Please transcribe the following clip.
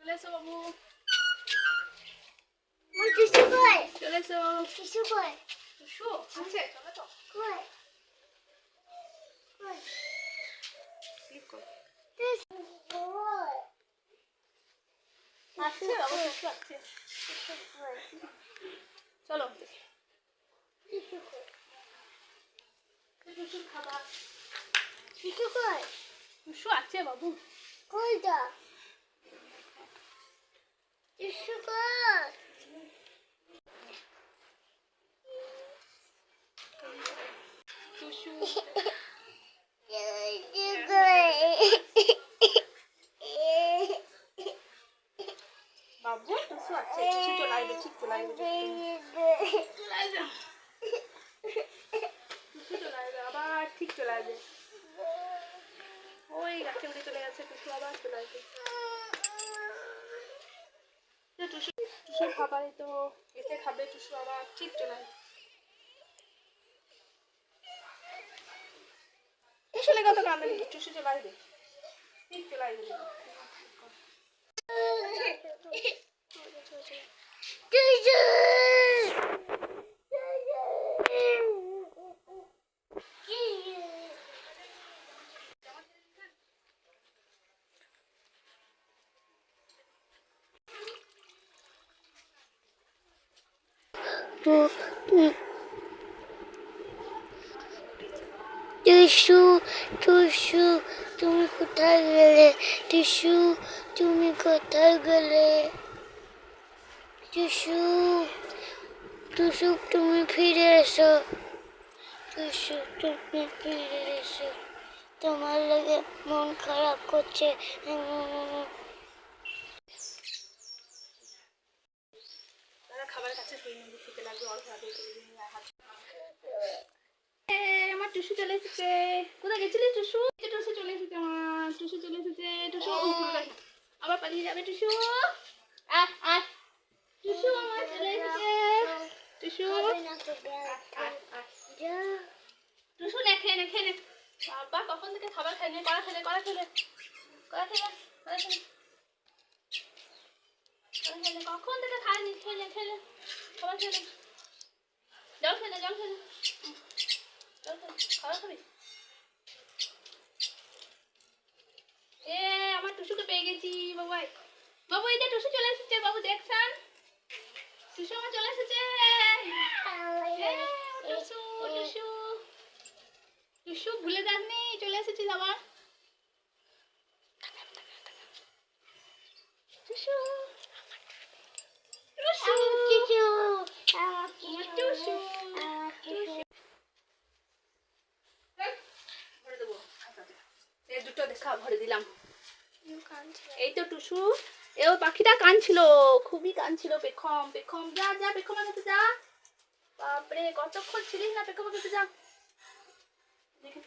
চলে এসো বাবু আমার টিসু কই চলে এসো টিসু কই টুসু আছে চলো তো কই কই ক্লিক করো টিসু কই আছে বাবু টুসু আছে টিসু কই চলো টিসু কই টুসুর খাবার টিসু কই টুসু আছে বাবু কইটা টিসু কই টুসু টিসু কই চলে চলে চলে টুসু চলে আসবে আবার ঠিক চলে ওই গাছে উড়ে চলে গেছে টুসু আবার চলে আসবে টুসু টুসুর খাবারই তো এতে খাবে টুসু আবার ঠিক চলে আসবে টুসু লেগে কান্দে টুসু চলে আসবে ঠিক চলে আসবে টিসু টিসু টুসু তুমি কোথায় গেলে টিসু তুমি কোথায় গেলে টুসু টুসু তুমি ফিরে এসো। টুসু তুমি ফিরে এসো। তোমার লাগে মন খারাপ করছে। আমার টুসু চলে এসেছে। কোথায় গেছিলি টুসু টুসু চলে এসেছে আমার। টুসু চলে এসেছে। টুসু? আবার পালিয়ে যাবে টুসু আহ আহ। টুসু আমার চলে এসেছে টুসু আহ, আহ। টুসু নে খেয়ে নে খেয়ে নে বাবা কখন থেকে খাবার খাইনি কড়া খেলে কড়া খেলে কড়া খেলে কড়া খেলে কড়া খেলে কখন থেকে খাইনি খেলে খেলে খাবার খেলে জল খেলে জল খেলে জল খেলে খাবার খাবি এ আমার টুসুকে পেয়ে গেছি বাবাই বাবু এই যে টুসু চলে এসেছে বাবু দেখছেন? টুসু চলে এসেছে। টুসু ভুলে যাসনি চলে এসেছিস আবার। দেবো। এই দুটো দেখা ভরে দিলাম। এই তো টুসু। এ ও পাখিটা কানছিল, খুবই কানছিল পেখম পেখম, যা যা পেখমের কাছে যা। বাপরে, কতক্ষণ ছিলিস না পেখমের কাছে যা। দেখে